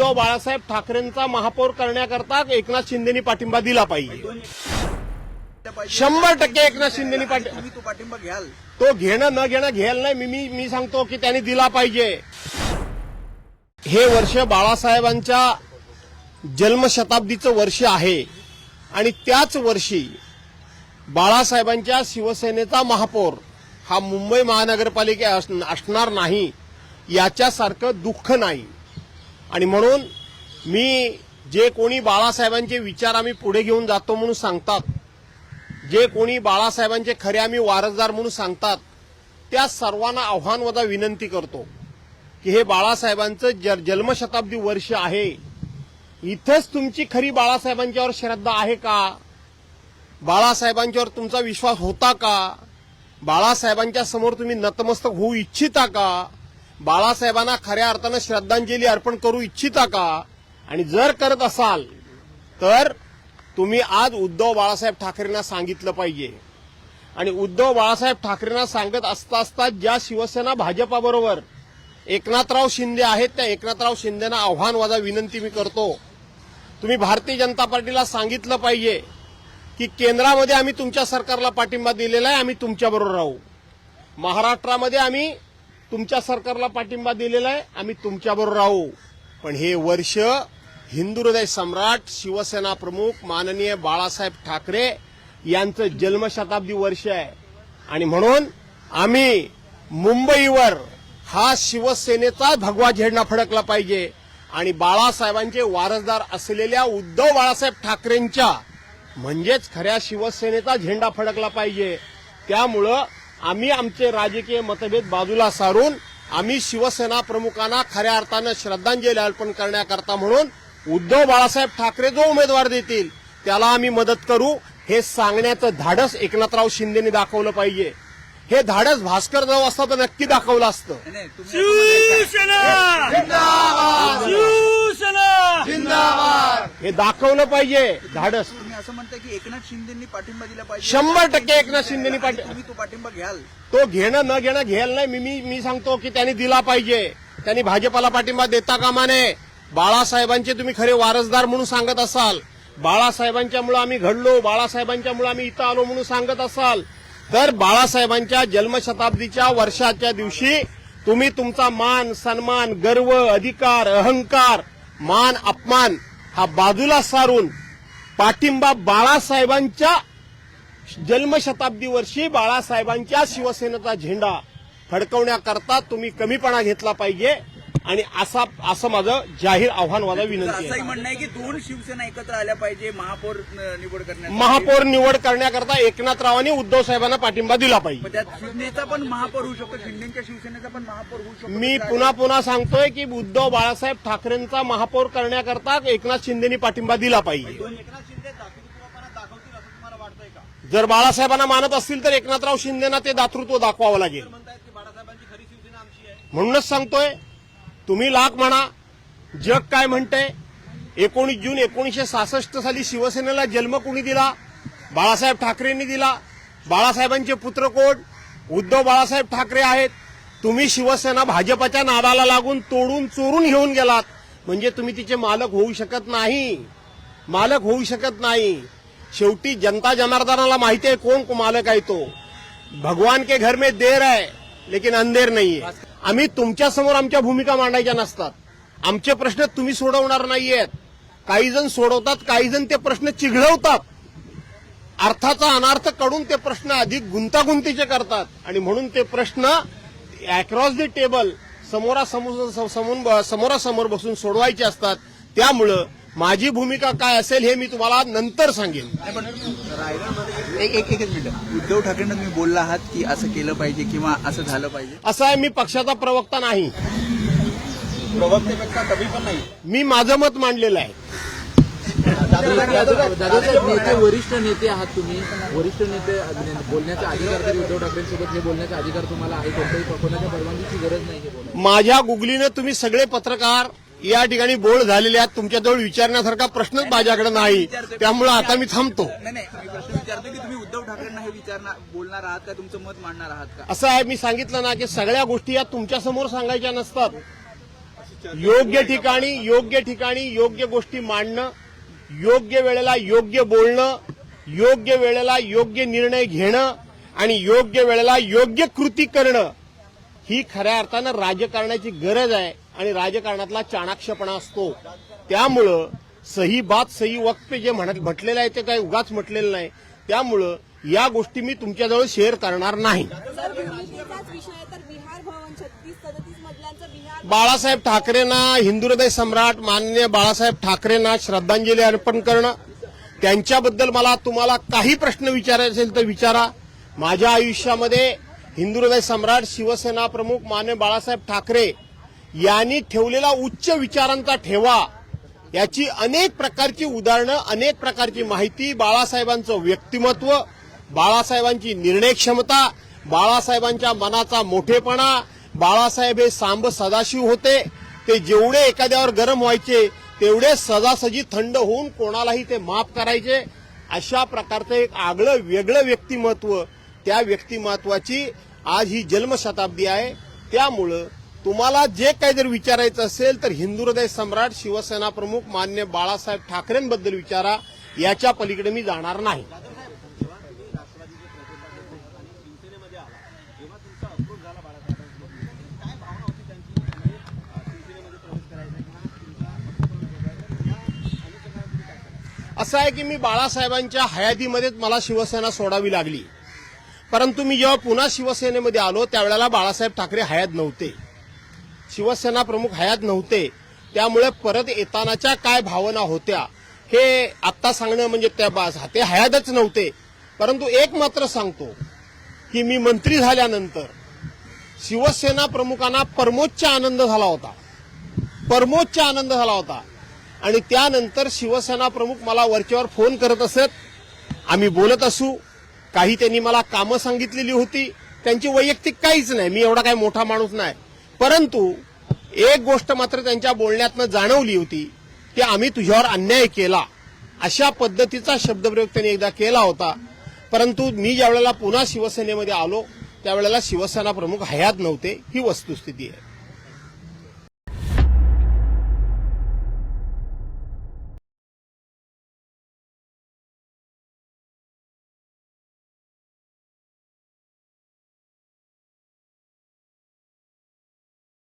उद्धव बाळासाहेब ठाकरेंचा महापौर करण्याकरता एकनाथ शिंदेनी पाठिंबा दिला पाहिजे. शंभर टक्के एकनाथ शिंदेनी पाठिंबा तो घ्याल तो घेणं न घेणं घ्यायला नाही. मी मी सांगतो की त्यांनी दिला पाहिजे. हे वर्ष बाळासाहेबांच्या जन्मशताब्दीचं वर्ष आहे. आणि त्याच वर्षी बाळासाहेबांच्या शिवसेनेचा महापौर हा मुंबई महानगरपालिके अस- असणार नाही. याच्यासारखं दुःख नाही. आणि म्हणून मी जे कोणी बाळासाहेबांचे विचार आम्ही पुढे घेऊन जातो म्हणून सांगतात जे कोणी बाळासाहेबांचे खरे आम्ही वारसदार म्हणून सांगतात त्या सर्वांना आव्हान वजा विनंती करतो की हे बाळासाहेबांचं ज- जन्मशताब्दी वर्ष आहे इथंच तुमची खरी बाळासाहेबांच्यावर श्रद्धा आहे का? बाळासाहेबांच्यावर तुमचा विश्वास होता का? बाळासाहेबांच्या समोर तुम्ही नतमस्तक होऊ इच्छिता का? बाळासाहेबांना खऱ्या अर्थानं श्रद्धांजली अर्पण करू इच्छिता का? आणि जर करत असाल तर तुम्ही आज उद्धव बाळासाहेब ठाकरेंना सांगितलं पाहिजे. आणि उद्धव बाळासाहेब ठाकरेंना सांगत असता असता ज्या शिवसेना भाजपाबरोबर एकनाथराव शिंदे आहेत त्या एकनाथराव शिंदेना आव्हान वाजा विनंती मी करतो. तुम्ही भारतीय जनता पार्टीला सांगितलं पाहिजे की केंद्रामध्ये आम्ही तुमच्या सरकारला पाठिंबा दिलेला आहे आम्ही तुमच्याबरोबर राहू. महाराष्ट्रामध्ये आम्ही तुमच्या सरकारला पाठिंबा दिलेला आहे आम्ही तुमच्याबरोबर राहू. पण हे वर्ष हिंदू हृदय सम्राट शिवसेना प्रमुख माननीय बाळासाहेब ठाकरे यांचं जन्मशताब्दी वर्ष आहे. आणि म्हणून आम्ही मुंबईवर हा शिवसेनेचा भगवा झेंडा फडकला पाहिजे. आणि बाळासाहेबांचे वारसदार असलेल्या उद्धव बाळासाहेब ठाकरेंच्या म्हणजेच खऱ्या शिवसेनेचा झेंडा फडकला पाहिजे. त्यामुळं आम्ही आमचे राजकीय मतभेद बाजूला सारून आम्ही शिवसेना प्रमुखांना खऱ्या अर्थानं श्रद्धांजली अर्पण करण्याकरता म्हणून उद्धव बाळासाहेब ठाकरे जो उमेदवार देतील त्याला आम्ही मदत करू हे सांगण्याचं धाडस एकनाथराव शिंदेने दाखवलं पाहिजे हे धाडस भास्कर जाऊ असतं तर नक्की दाखवलं असतं शिवसेना हे दाखवलं पाहिजे. धाडस. तुम्ही असं म्हणताय की एकनाथ शिंदेनी पाठिंबा दिला पाहिजे. शंभर टक्के एकनाथ शिंदेनी पाठिंबा तुम्ही तो पाठिंबा घ्याल. तो घेणं न घेणं घ्यायला नाही. मी मी मी सांगतो की त्यांनी दिला पाहिजे. त्यांनी भाजपाला पाठिंबा देता कामा नये. बाळासाहेबांचे तुम्ही खरे वारसदार म्हणून सांगत असाल. बाळासाहेबांच्यामुळे आम्ही घडलो. बाळासाहेबांच्यामुळे आम्ही इथं आलो म्हणून सांगत असाल. तर बाळासाहेबांच्या जन्मशताब्दीच्या वर्षाच्या दिवशी तुम्ही तुमचा मान सन्मान गर्व अधिकार अहंकार मान अपमान हा बाजूला सारून पाठिंबा बाळासाहेबांच्या जन्मशताब्दी वर्षी बाळासाहेबांच्या शिवसेनेचा झेंडा फडकवण्याकरता तुम्ही कमीपणा घेतला पाहिजे. आणि असा असं माझं जाहीर आव्हान माझा तुमचं विनंती असंही म्हणणं आहे की दोन शिवसेना एकत्र आल्या पाहिजे महापौर निवड करण्यासाठी. महापौर निवड करण्याकरता एकनाथरावांनी उद्धव साहेबांना पाठिंबा दिला पाहिजे. त्यात शिंदेचा पण महापौर होऊ शकतो शिंदेच्या शिवसेनेचा पण महापौर होऊ शकतो. मी पुन्हा पुन्हा सांगतोय की उद्धव बाळासाहेब ठाकरेंचा महापौर करण्याकरता एकनाथ शिंदेनी पाठिंबा दिला पाहिजे. जर बाळासाहेबांना मानत असतील तर एकनाथराव शिंदेना ते दातृत्व दाखवावं लागेल. म्हणूनच सांगतोय तुम्ही लाख म्हणा जग काय म्हणते एकोणीस जून एकोणीसशे सहासष्ट साली शिवसेनेला जन्म कोणी दिला? बाळासाहेब ठाकरेंनी दिला. बाळासाहेबांचे पुत्र कोण? उद्धव बाळासाहेब ठाकरे आहेत. तुम्ही शिवसेना भाजपच्या नादाला लागून तोडून चोरून घेऊन गेलात. म्हणजे तुम्ही तिचे मालक होऊ शकत नाही. मालक होऊ शकत नाही. शेवटी जनता जनार्दनाला माहिती आहे कोण मालक आहे तो. भगवान के घर में देर आहे लेकिन अंधेर नाही आहे आम्ही तुमच्यासमोर आमच्या भूमिका मांडायच्या नसतात. आमचे प्रश्न तुम्ही सोडवणार नाहीयेत. काही जण सोडवतात काही जण ते प्रश्न चिघळवतात. अर्थाचा अनार्थकडून ते प्रश्न अधिक गुंतागुंतीचे करतात. आणि म्हणून ते प्रश्न अक्रॉस द टेबल समोरासमोर समोर समोरासमोर बसून सोडवायचे असतात. त्यामुळं माझी भूमिका काय असेल हे मी तुम्हाला नंतर सांगेन. नाही, पण रायगडमध्ये एक एक एकच मिनिट. उद्धव ठाकरेंना तुम्ही बोलला आहात की असं केलं पाहिजे किंवा असं झालं पाहिजे? असं आहे मी पक्षाचा प्रवक्ता नाही. प्रवक्तेपेक्षा कमी पण नाही. मी माझं मत मांडलेलं आहे. दादासाहेब नेते वरिष्ठ नेते आहात तुम्ही. वरिष्ठ नेते बोलण्याचा अधिकार तरी उद्धव ठाकरेंसोबत हे बोलण्याचा अधिकार तुम्हाला आहे. कोणत्याही कोणाच्या परवानगीची गरज नाही. माझ्या गुगलीनं तुम्ही सगळे पत्रकार या ठिकाणी बोल झालेले आहेत तुमच्याजवळ विचारण्यासारखा प्रश्नच माझ्याकडे नाही त्यामुळे आता मी थांबतो. नाही नाही मी प्रश्न विचारतो की तुम्ही उद्धव ठाकरेंना हे विचारणार बोलणार आहात का? तुमचं मत मांडणार आहात का? असं आहे मी सांगितलं ना की सगळ्या गोष्टी या तुमच्यासमोर सांगायच्या नसतात. योग्य ठिकाणी योग्य ठिकाणी योग्य गोष्टी मांडणं योग्य वेळेला योग्य बोलणं योग्य वेळेला योग्य निर्णय घेणं आणि योग्य वेळेला योग्य कृती करणं ही खऱ्या अर्थानं राजकारणाची गरज आहे. आणि राजकारणातला चाणाक्षपणा असतो. त्यामुळं सही बात सही वक्त जे म्हणत म्हटलेलं आहे ते काही उगाच म्हटलेलं नाही. त्यामुळं या गोष्टी मी तुमच्याजवळ शेअर करणार नाही. बाळासाहेब ठाकरेंना हिंदू हृदय सम्राट माननीय बाळासाहेब ठाकरेंना श्रद्धांजली अर्पण करणं त्यांच्याबद्दल मला तुम्हाला काही प्रश्न विचारायचे असेल तर विचारा. माझ्या आयुष्यामध्ये हिंदू हृदय सम्राट शिवसेना प्रमुख मान्य बाळासाहेब ठाकरे यांनी ठेवलेला उच्च विचारांचा ठेवा. याची अनेक प्रकारची उदाहरणं अनेक प्रकारची माहिती बाळासाहेबांचं व्यक्तिमत्व बाळासाहेबांची निर्णय क्षमता बाळासाहेबांच्या मनाचा मोठेपणा बाळासाहेब हे सांब सदाशिव होते. ते जेवढे एखाद्यावर गरम व्हायचे तेवढे सजासजी थंड होऊन कोणालाही ते माफ करायचे. अशा प्रकारचं एक आगळं वेगळं व्यक्तिमत्व त्या व्यक्तिमत्वाची आज ही जन्मशताब्दी आहे. त्यामुळं तुम्हाला जे काही जर विचारायचं असेल तर हिंदू हृदय सम्राट शिवसेना प्रमुख मान्य बाळासाहेब ठाकरेंबद्दल विचारा. याच्या पलीकडे मी जाणार नाही. असं आहे की मी बाळासाहेबांच्या हयातीमध्येच मला शिवसेना सोडावी लागली. परंतु मी जेव्हा पुन्हा शिवसेनेमध्ये आलो त्यावेळेला बाळासाहेब ठाकरे हयात नव्हते. शिवसेना प्रमुख हयात नव्हते. त्यामुळे परत येतानाच्या काय भावना होत्या हे आत्ता सांगणं म्हणजे त्या बास ते हयातच नव्हते. परंतु एक मात्र सांगतो की मी मंत्री झाल्यानंतर शिवसेना प्रमुखांना परमोच्च आनंद झाला होता. परमोच्च आनंद झाला होता. आणि त्यानंतर शिवसेना प्रमुख मला वरच्यावर फोन करत असत. आम्ही बोलत असू. काही त्यांनी मला कामं सांगितलेली होती. त्यांची वैयक्तिक काहीच नाही. मी एवढा काही मोठा माणूस नाही. परंतु एक गोष्ट मात्र त्यांच्या बोलण्यातनं जाणवली होती की आम्ही तुझ्यावर अन्याय केला. अशा पद्धतीचा शब्दप्रयोग त्यांनी एकदा केला होता. परंतु मी ज्यावेळेला पुन्हा शिवसेनेमध्ये आलो त्यावेळेला शिवसेना प्रमुख हयात नव्हते. ही वस्तुस्थिती आहे.